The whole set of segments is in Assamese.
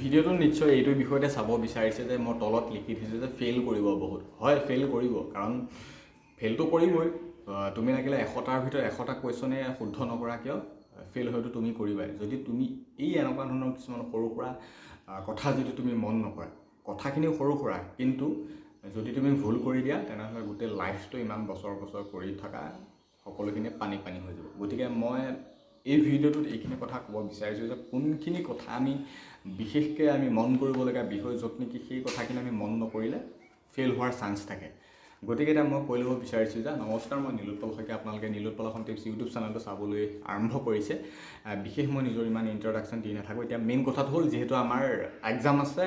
ভিডিঅ'টো নিশ্চয় এইটো বিষয়তে চাব বিচাৰিছে যে মই তলত লিখি দিছোঁ যে ফেইল কৰিব বহুত। হয় ফেইল কৰিব, কাৰণ ফেইলটো কৰিবই। তুমি লাগিলে এশটাৰ ভিতৰত এশটা কুৱেশ্যনে শুদ্ধ নকৰা কিয়? ফেইল হয়তো তুমি কৰিবাই। যদি তুমি এই এনেকুৱা ধৰণৰ কিছুমান সৰু সুৰা কথা যদি তুমি মন নকৰা, কথাখিনি সৰু সুৰা, কিন্তু যদি তুমি ভুল কৰি দিয়া, তেনেহ'লে গোটেই লাইফটো ইমান বছৰ বছৰ কৰি থকা সকলোখিনি পানী পানী হৈ যাব। গতিকে মই এই ভিডিঅ'টোত এইখিনি কথা ক'ব বিচাৰিছোঁ যে কোনখিনি কথা আমি বিশেষকৈ আমি মন কৰিবলগীয়া বিষয় য'ত নেকি সেই কথাখিনি আমি মন নকৰিলে ফেইল হোৱাৰ চান্স থাকে। গতিকে এতিয়া মই কৈ ল'ব বিচাৰিছোঁ যে নমস্কাৰ, মই নীলোৎপল শইকীয়া, আপোনালোকে নীলোৎপল অসম টিপছ ইউটিউব চেনেলটো চাবলৈ আৰম্ভ কৰিছে। বিশেষ মই নিজৰ ইমান ইণ্ট্ৰডাকশ্যন দি নাথাকোঁ। এতিয়া মেইন কথাটো হ'ল যিহেতু আমাৰ এক্সাম আছে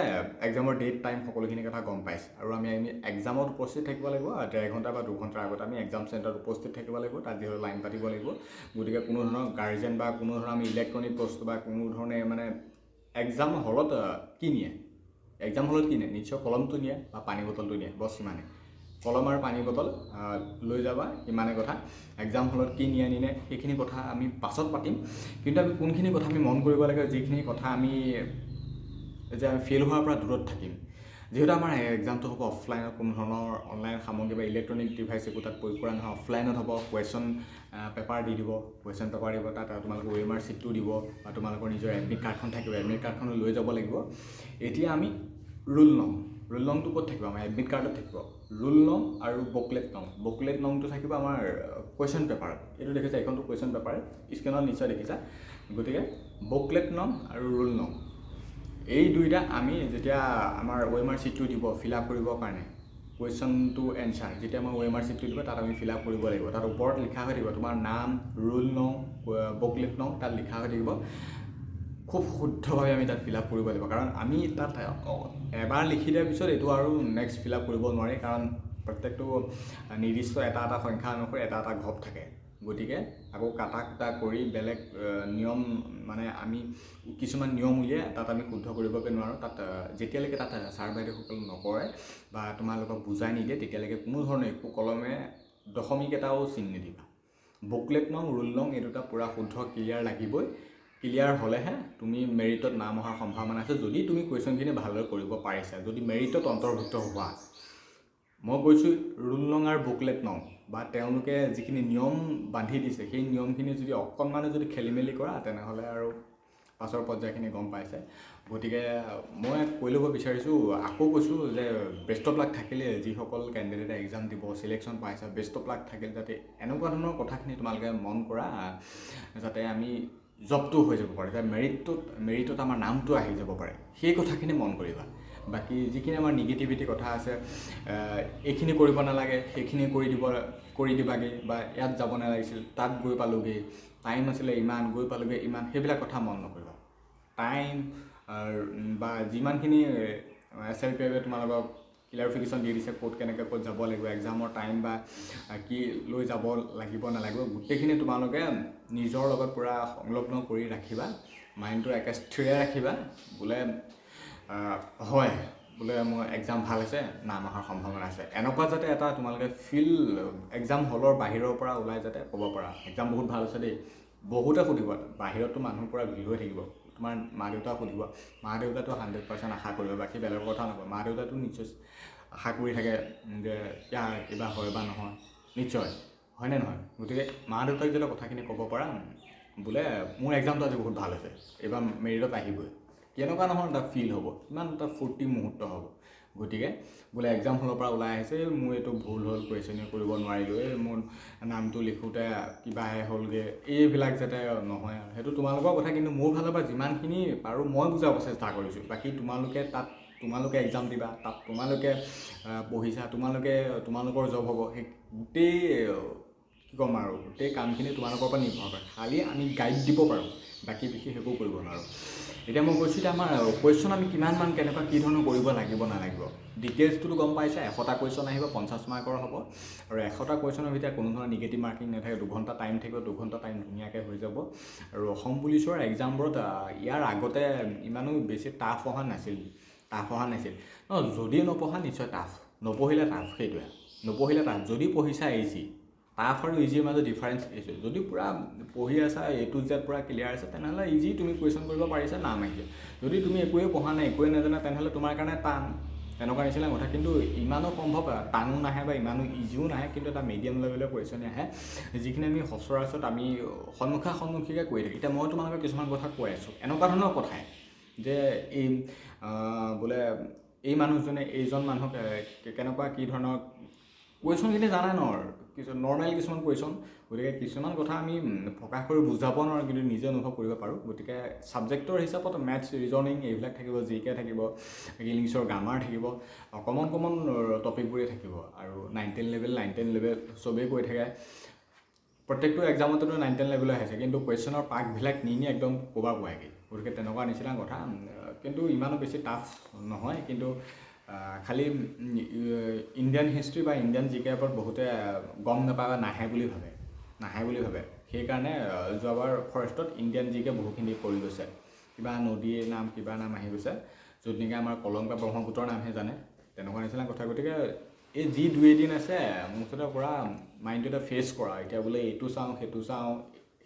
এক্সামৰ ডেট টাইম সকলোখিনি কথা গম পাইছে। আৰু আমি আমি এক্সামত উপস্থিত থাকিব লাগিব ডেৰ ঘণ্টা বা দুঘণ্টাৰ আগত আমি এক্সাম চেণ্টাৰত উপস্থিত থাকিব লাগিব, তাত যিহেতু লাইন পাতিব লাগিব। গতিকে কোনো ধৰণৰ গাৰ্জেন বা কোনো ধৰণৰ আমি ইলেক্ট্ৰনিক বস্তু বা কোনো ধৰণে মানে এক্সাম হলত কি নিয়ে? এক্সাম হলত কি নিয়ে? নিশ্চয় কলমটো নিয়ে বা পানী বটলটো নিয়ে বছ সিমানে কলম আৰু পানী বটল লৈ যাবা ইমানে কথা। এক্সাম হলত কি নিয়ে নিনে সেইখিনি কথা আমি পাছত পাতিম। কিন্তু আমি কোনখিনি কথা আমি মন কৰিব লাগে যিখিনি কথা আমি যে আমি ফেইল হোৱাৰ পৰা দূৰত থাকিম। যিহেতু আমাৰ এক্সামটো হ'ব অফলাইনত কোনো ধৰণৰ অনলাইন সামগ্ৰী বা ইলেক্ট্ৰনিক ডিভাইচ একো তাত প্ৰয়োগ কৰা নহয় অফলাইনত হ'ব কুৱেশ্যন পেপাৰ দি দিব কুৱেশ্যন পেপাৰ দিব তাত তোমালোকৰ ৱেমাৰ ছিটটো দিব, বা তোমালোকৰ নিজৰ এডমিট কাৰ্ডখন থাকিব এডমিট কাৰ্ডখন লৈ যাব লাগিব। এতিয়া আমি ৰুল নং ৰুল নংটো ক'ত থাকিব? আমাৰ এডমিট কাৰ্ডত থাকিব। ৰুল নং আৰু বুকলেট নং বুকলেট নংটো থাকিব আমাৰ কুৱেশ্যন পেপাৰত এইটো দেখিছা, এইখনটো কুৱেশ্যন পেপাৰ স্ক্ৰীণত নিশ্চয় দেখিছা। গতিকে বুকলেট নং আৰু ৰুল নং এই দুইটা আমি যেতিয়া আমাৰ ৱেমাৰ ছিটটো দিব ফিল আপ কৰিবৰ কাৰণে কুৱেশ্যনটো এনচাৰ যেতিয়া আমাৰ ৱেমাৰ ছিটটো দিব তাত আমি ফিল আপ কৰিব লাগিব। তাত ওপৰত লিখা হৈ থাকিব তোমাৰ নাম ৰোল নং বুকলেট নং তাত লিখা হৈ থাকিব। খুব শুদ্ধভাৱে আমি তাত ফিল আপ কৰিব লাগিব। কাৰণ আমি তাত এবাৰ লিখি দিয়াৰ পিছত এইটো আৰু নেক্সট ফিল আপ কৰিব নোৱাৰি। কাৰণ প্ৰত্যেকটো নিৰ্দিষ্ট এটা এটা সংখ্যা অনুসৰি এটা এটা ঘপ থাকে। গতিকে আকৌ কাটা কুটা কৰি বেলেগ নিয়ম মানে আমি কিছুমান নিয়ম উলিয়াই তাত আমি শুদ্ধ কৰিবগৈ নোৱাৰোঁ। তাত যেতিয়ালৈকে তাত ছাৰ বাইদেউসকল নকৰে বা তোমালোকক বুজাই নিদিয়ে তেতিয়ালৈকে কোনো ধৰণৰ একো কলমে দশমিক এটাও চিন নিদিবা। বুকলেট নং ৰুল নং এই দুটা পূৰা শুদ্ধ ক্লিয়াৰ লাগিবই। ক্লিয়াৰ হ'লেহে তুমি মেৰিটত নাম অহাৰ সম্ভাৱনা আছে। যদি তুমি কুৱেশ্যনখিনি ভালদৰে কৰিব পাৰিছা যদি মেৰিটত অন্তৰ্ভুক্ত হোৱা মই কৈছোঁ ৰুল নং আৰু বুকলেট নং, বা তেওঁলোকে যিখিনি নিয়ম বান্ধি দিছে, সেই নিয়মখিনি যদি অকণমানো যদি খেলি মেলি কৰা, তেনেহ'লে আৰু পাছৰ পৰ্যায়খিনি গম পাইছে। গতিকে, মই কৈ ল'ব বিচাৰিছোঁ, আকৌ কৈছোঁ যে বেষ্ট অফ লাক থাকিলে যিসকল কেণ্ডিডেটে এক্সাম দিব চিলেকশ্যন পাইছে বেষ্ট অফ লাক থাকিলে যাতে এনেকুৱা ধৰণৰ কথাখিনি তোমালোকে মন কৰা, যাতে আমি জবটো হৈ যাব পাৰে, যাতে মেৰিটটোত মেৰিটত আমাৰ নামটো আহি যাব পাৰে, সেই কথাখিনি মন কৰিবা। বাকী যিখিনি আমাৰ নিগেটিভিটি কথা আছে এইখিনি কৰিব নালাগে সেইখিনি কৰি দিব কৰি দিবাগৈ বা ইয়াত যাব নালাগিছিল তাত গৈ পালোগৈ টাইম আছিলে ইমান গৈ পালোগৈ ইমান সেইবিলাক কথা মন নকৰিবা। টাইম বা যিমানখিনি এছ এল পি তোমালোকক ক্লিয়াৰিফিকেশ্যন দি দিছে ক'ত কেনেকৈ ক'ত যাব লাগিব এক্সামৰ টাইম বা কি লৈ যাব লাগিব নালাগিব গোটেইখিনি তোমালোকে নিজৰ লগত পূৰা সংলগ্ন কৰি ৰাখিবা মাইণ্ডটো একে স্থিৰে ৰাখিবা বোলে হয় বোলে মোৰ এক্সাম ভাল হৈছে নাম অহাৰ সম্ভাৱনা আছে। এনেকুৱা যাতে এটা তোমালোকে ফিল এক্সাম হলৰ বাহিৰৰ পৰা ওলাই যাতে ক'ব পাৰা। এক্সাম বহুত ভাল হৈছে দেই। বহুতে সুধিব বাহিৰততো মানুহ পূৰা ভিৰ হৈ থাকিব। তোমাৰ মা দেউতাক সুধিব মা দেউতাটো হাণ্ড্ৰেড পাৰ্চেণ্ট আশা কৰিব বাকী বেলেগৰ কথা নকয়। মা দেউতাটো নিশ্চয় আশা কৰি থাকে যে ইয়াৰ কিবা হয় বা নহয়। নিশ্চয় হয়নে নহয়? গতিকে মা দেউতাক যেতিয়া কথাখিনি ক'ব পাৰা বোলে মোৰ এক্সামটো আজি বহুত ভাল হৈছে এইবাৰ মেৰিটত আহিবই। কেনেকুৱা নহয় এটা ফিল হ'ব? ইমান এটা ফূৰ্তি মুহূৰ্ত হ'ব। গতিকে বোলে এক্সাম হলৰ পৰা ওলাই আহিছে "এই মোৰ এইটো ভুল হ'ল কুৱেশ্যনে কৰিব নোৱাৰিলোঁ এই মোৰ নামটো লিখোঁতে কিবাহে হ'লগৈ এইবিলাক যাতে নহয় আৰু। সেইটো তোমালোকৰ কথা কিন্তু মোৰ ফালৰ পৰা যিমানখিনি পাৰোঁ মই বুজাব চেষ্টা কৰিছোঁ। বাকী তোমালোকে তাত তোমালোকে এক্সাম দিবা তাত তোমালোকে পঢ়িছা তোমালোকে তোমালোকৰ জব হ'ব। সেই গোটেই কি ক'ম আৰু গোটেই কামখিনি তোমালোকৰ পৰা নিৰ্ভৰ কৰে। খালি আমি গাইড দিব পাৰোঁ বাকী বিশেষ একো কৰিব নোৱাৰোঁ। এতিয়া মই কৈছোঁ এতিয়া আমাৰ কুৱেশ্যন আমি কিমান মান কেনেকুৱা কি ধৰণৰ কৰিব লাগিব, নালাগিব। ডিটেইলছটোতো গম পাইছে, এশটা কুৱেশ্যন আহিব পঞ্চাছ মাৰ্কৰ হ'ব। আৰু এশটা কুৱেশ্যনৰ ভিতৰত কোনো ধৰণৰ নিগেটিভ মাৰ্কিং নাথাকে, দুঘণ্টা টাইম থাকিব, দুঘণ্টা টাইম ধুনীয়াকৈ হৈ যাব। আৰু অসম পুলিচৰ এক্সামবোৰত ইয়াৰ আগতে ইমানো বেছি টাফ অহা নাছিল টাফ অহা নাছিল। ন, যদি নপঢ়া, নিশ্চয় টাফ নপঢ়িলে টাফ সেইটোৱে। নপঢ়িলে টাফ যদি পঢ়িছা ইজি টাফ আৰু ইজিৰ মাজত ডিফাৰেঞ্চ এইটোৱে যদি পূৰা পঢ়ি আছা এ টু জেড পূৰা ক্লিয়াৰ আছে, তেনেহ'লে ইজি তুমি কুৱেশ্যন কৰিব পাৰিছা, নাম আহিছে। যদি তুমি একোৱে পঢ়া নাই একোৱে নাজানা, তেনেহ'লে তোমাৰ কাৰণে টান। তেনেকুৱা নিচিনা কথা। কিন্তু ইমানো সম্ভৱ, টানো নাহে বা ইমানো ইজিও নাহে, কিন্তু এটা মিডিয়াম লেভেলৰ কুৱেশ্যনে আহে, যিখিনি আমি সচৰাচৰত আমি সন্মুখা সন্মুখীকৈ কৈ থাকোঁ। এতিয়া মই তোমালোকক কিছুমান কথা কৈ আছোঁ। এনেকুৱা ধৰণৰ কথাই যে এই বোলে এই মানুহজনে, এইজন মানুহক কেনেকুৱা কি ধৰণৰ, কুৱেশ্যনখিনি জানা ন? কিছু নৰ্মেল কিছুমান কুৱেশ্যন গতিকে কিছুমান কথা আমি প্ৰকাশ কৰি বুজাব নোৱাৰোঁ কিন্তু নিজে অনুভৱ কৰিব পাৰোঁ। গতিকে ছাবজেক্টৰ হিচাপত মেথছ ৰিজনিং এইবিলাক থাকিব জি কে থাকিব ইংলিছৰ গ্ৰামাৰ থাকিব কমন কমন টপিকবোৰেই থাকিব। আৰু nine ten level nine ten level চবেই কৈ থাকে। প্ৰত্যেকটো এক্সামতেতো নাইন টেন লেভেলৈ আহিছে কিন্তু কুৱেশ্যনৰ পাকবিলাক নি নি একদম ক'বা পোৱাগৈ গতিকে তেনেকুৱা নিচিনা কথা কিন্তু ইমানো বেছি টাফ নহয় কিন্তু খালি ইণ্ডিয়ান হিষ্ট্ৰী বা ইণ্ডিয়ান জি কেৰ ওপৰত বহুতে গম নাপায় বা নাহে বুলি ভাবে নাহে বুলি ভাবে। সেইকাৰণে যোৱাবাৰ ফৰেষ্টত ইণ্ডিয়ান জি কে বহুখিনি পৰি গৈছে। কিবা নদীৰ নাম কিবা নাম আহি গৈছে য'ত নেকি আমাৰ কলং বা ব্ৰহ্মপুত্ৰৰ নামহে জানে। তেনেকুৱা নিচিনা কথা। গতিকে এই যি দুই এদিন আছে মুঠতে পূৰা মাইণ্ডটো এটা ফেচ কৰা। এতিয়া বোলে এইটো চাওঁ সেইটো চাওঁ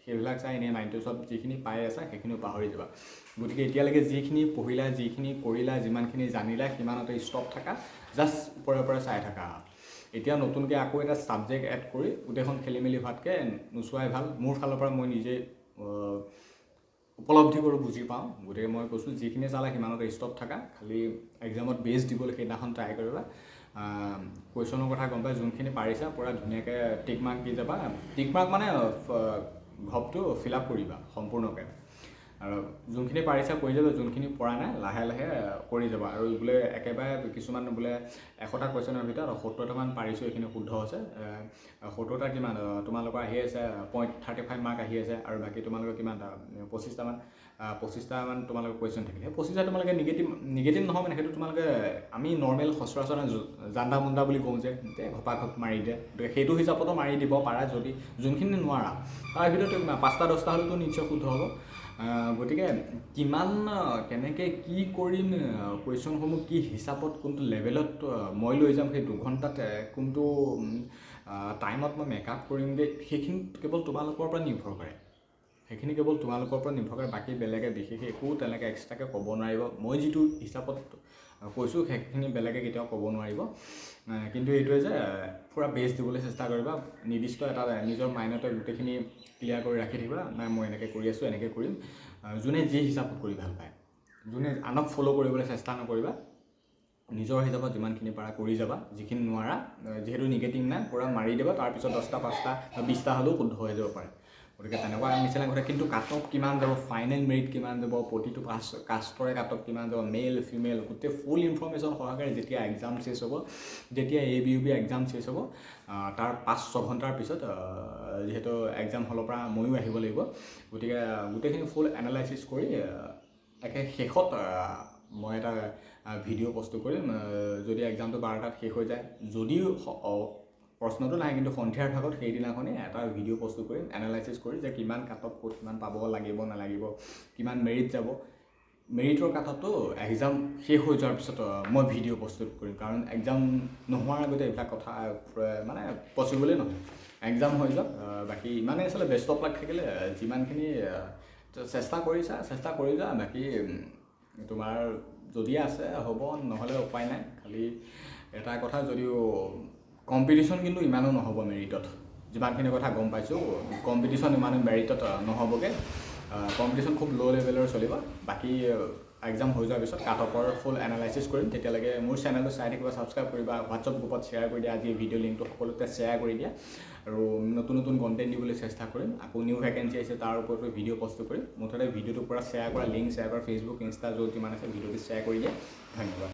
সেইবিলাক চাই এনেই মাইণ্ডটো চব যিখিনি পাই আছা সেইখিনিও পাহৰি যাবা। গতিকে এতিয়ালৈকে যিখিনি পঢ়িলা যিখিনি কৰিলা যিমানখিনি জানিলা সিমানতে ষ্টপ থাকা জাষ্ট ওপৰে ওপৰে চাই থাকা। এতিয়া নতুনকৈ আকৌ এটা ছাবজেক্ট এড কৰি গোটেইখন খেলি মেলি হোৱাতকৈ নোচোৱাই ভাল। মোৰ ফালৰ পৰা মই নিজে উপলব্ধি কৰোঁ বুজি পাওঁ। গতিকে মই কৈছোঁ যিখিনি চালা সিমানতে ষ্টপ থাকা। খালি এক্সামত বেছ দিবলৈ সেইদিনাখন ট্ৰাই কৰিবা। কুৱেশ্যনৰ কথা গম পাই যোনখিনি পাৰিছা পূৰা ধুনীয়াকৈ টিক মাৰ্ক দি যাবা। টিক মাৰ্ক মানে ঘপটো ফিল আপ কৰিবা সম্পূৰ্ণকৈ। আৰু যোনখিনি পাৰিছা কৰি যাবা যোনখিনি পৰা নাই লাহে লাহে কৰি যাবা। আৰু বোলে একেবাৰে কিছুমান বোলে এশটা কুৱেশ্যনৰ ভিতৰত সত্তৰটামান পাৰিছোঁ এইখিনি শুদ্ধ এ, সত্তৰটা কিমান তোমালোকৰ আহি আছে পইণ্ট থাৰ্টি ফাইভ মাৰ্ক আহি আছে আৰু বাকী তোমালোকৰ কিমান পঁচিছটামান পঁচিছটামান তোমালোকৰ কুৱেশ্যন থাকিলে সেই পঁচিছটা তোমালোকে নিগেটিভ নিগেটিভ নহয় মানে সেইটো তোমালোকে আমি নৰ্মেল সচৰাচৰ জান্দা মুন্দা বুলি কওঁ যে ঘপা ঘপ মাৰি দিয়ে। গতিকে সেইটো হিচাপতো মাৰি দিব পাৰা যদি যোনখিনি নোৱাৰা। তাৰ ভিতৰত পাঁচটা দহটা হ'লেতো নিশ্চয় শুদ্ধ হ'ব। গতিকে কিমান কেনেকৈ কি কৰিম কুৱেশ্যনসমূহ কি হিচাপত কোনটো লেভেলত মই লৈ যাম, সেই দুঘণ্টাত কোনটো টাইমত মই মেকআপ কৰিমগৈ, সেইখিনি কেৱল তোমালোকৰ পৰা নিৰ্ভৰ কৰে। সেইখিনি কেৱল তোমালোকৰ পৰা নিৰ্ভৰ কৰে, বাকী বেলেগে বিশেষ একো তেনেকৈ এক্সট্ৰাকৈ ক'ব নোৱাৰিব। মই যিটো হিচাপত কৈছোঁ সেইখিনি বেলেগে কেতিয়াও ক'ব নোৱাৰিব। কিন্তু এইটোৱে যে পূৰা বেষ্ট দিবলৈ চেষ্টা কৰিবা নিৰ্দিষ্ট এটা নিজৰ মাইণ্ডতে গোটেইখিনি ক্লিয়াৰ কৰি ৰাখি থাকিবা নাই মই এনেকৈ কৰি আছোঁ এনেকৈ কৰিম। যোনে যি হিচাপত কৰি ভাল পায় যোনে আনক ফ'ল' কৰিবলৈ চেষ্টা নকৰিবা নিজৰ হিচাপত যিমানখিনি পাৰা কৰি যাবা যিখিনি নোৱাৰা যিহেতু নিগেটিভ নাই পূৰা মাৰি দিবা তাৰপিছত দহটা পাঁচটা বা বিছটা হ'লেও শুদ্ধ হৈ যাব পাৰে। গতিকে তেনেকুৱা নিচিনা কথা কিন্তু কাট অফ কিমান যাব ফাইনেল মেৰিট কিমান যাব, প্ৰতিটো কাছ কাষ্টৰে কাট অফ কিমান যাব মেল ফিমেল গোটেই ফুল ইনফৰ্মেশ্যন সহকাৰে যেতিয়া এক্সাম শেষ হ'ব, যেতিয়া A B U B exam শেষ হ'ব তাৰ পাঁচ ছঘণ্টাৰ পিছত যিহেতু এক্সাম হলৰ পৰা ময়ো আহিব লাগিব। গতিকে, গোটেইখিনি ফুল এনালাইচিছ কৰি একে শেষত মই এটা ভিডিঅ' প্ৰস্তুত কৰিম। যদি এক্সামটো বাৰটাত শেষ হৈ যায়, যদিও প্ৰশ্নটো নাই কিন্তু সন্ধিয়াৰ ভাগত সেইদিনাখনেই এটা ভিডিঅ' প্ৰস্তুত কৰিম এনালাইচিছ কৰি যে কিমান কাটত ক'ত কিমান পাব লাগিব নালাগিব কিমান মেৰিট যাব। মেৰিটৰ কাটতো এক্সাম শেষ হৈ যোৱাৰ পিছত মই ভিডিঅ' প্ৰস্তুত কৰিম কাৰণ এক্সাম নোহোৱাৰ আগতে এইবিলাক কথা মানে পচিবলেই নহয়। এক্সাম হৈ যাওক বাকী ইমানেই আচলতে বেষ্ট অফ থাকিলে যিমানখিনি চেষ্টা কৰিছা চেষ্টা কৰি যোৱা বাকী তোমাৰ যদি আছে হ'ব নহ'লে উপায় নাই। খালি এটা কথা যদিও কম্পিটিশ্যন কিন্তু ইমানো নহ'ব মেৰিটত যিমানখিনি কথা গম পাইছোঁ কম্পিটিশ্যন ইমানো মেৰিটত নহ'বগৈ। কম্পিটিশ্যন খুব ল' লেভেলৰ চলিব। বাকী এক্সাম হৈ যোৱাৰ পিছত অফৰ ফুল এনালাইচিছ কৰিম। তেতিয়ালৈকে মোৰ চেনেলটো চাই থাকিবা ছাবস্ক্ৰাইব কৰিবা হোৱাটছআপ গ্ৰুপত শ্বেয়াৰ কৰি দিয়া আজি ভিডিঅ' লিংকটো সকলোতে শ্বেয়াৰ কৰি দিয়া। আৰু নতুন নতুন কণ্টেণ্ট দিবলৈ চেষ্টা কৰিম। আকৌ নিউ ভেকেঞ্চি আহিছে তাৰ ওপৰতো ভিডিঅ' প্ৰস্তুত কৰিম। মুঠতে ভিডিঅ'টো পূৰা শ্বেয়াৰ কৰা লিংক শ্বেয়াৰ কৰা ফেচবুক ইনষ্টা য'ত যিমান আছে ভিডিঅ'টো শ্বেয়াৰ কৰি দিয়া। ধন্যবাদ।